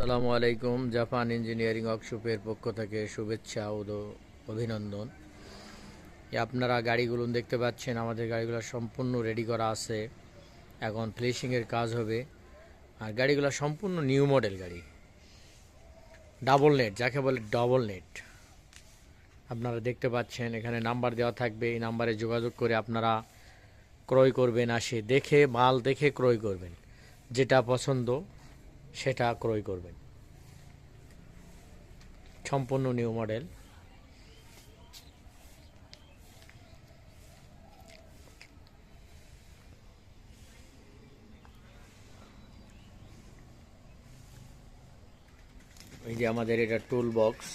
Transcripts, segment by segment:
সালামু আলাইকুম, Japan engineering ওয়ার্কশপের পক্ষ থেকে শুভেচ্ছা ও অভিনন্দন। আপনারা গাড়িগুলো দেখতে পাচ্ছেন, আমাদের গাড়িগুলো সম্পূর্ণ রেডি করা আছে। এখন ফিনিশিংয়ের কাজ হবে। আর গাড়িগুলো সম্পূর্ণ নিউ মডেল গাড়ি। ডাবল নেট যাকে বলে ডবল নেট আপনারা দেখতে পাচ্ছেন, এখানে নাম্বার দেওয়া থাকবে। এই নাম্বারে যোগাযোগ করে আপনারা ক্রয় করবেন, আসে দেখে, মাল দেখে ক্রয় করবেন। যেটা পছন্দ সেটা ক্রয় করবেন। সম্পূর্ণ নিউ মডেল এই যে আমাদের এটা টুল বক্স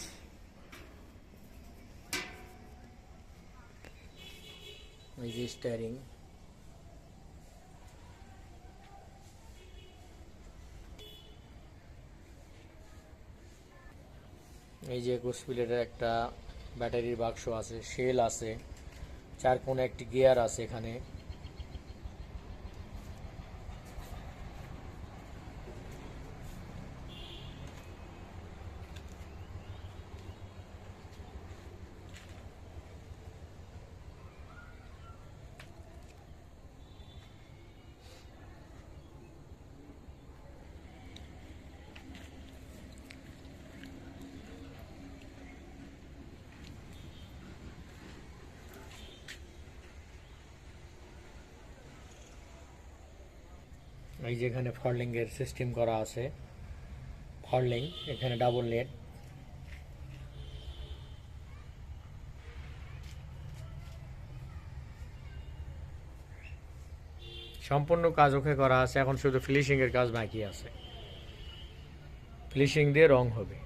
এই যে স্টারিং এই যে একুশ প্লেটের একটা ব্যাটারির বাক্স আছে শেল আছে, চার কোণে একটি গিয়ার আছে এখানে। এই যে এখানে ফরলিংয়ের সিস্টেম করা আছে, ফরলিং, এখানে ডাবল নেট সম্পূর্ণ কাজ ওকে করা আছে, এখন শুধু ফিনিশিংয়ের কাজ বাকি আছে। ফিনিশিং দিয়ে রং হবে।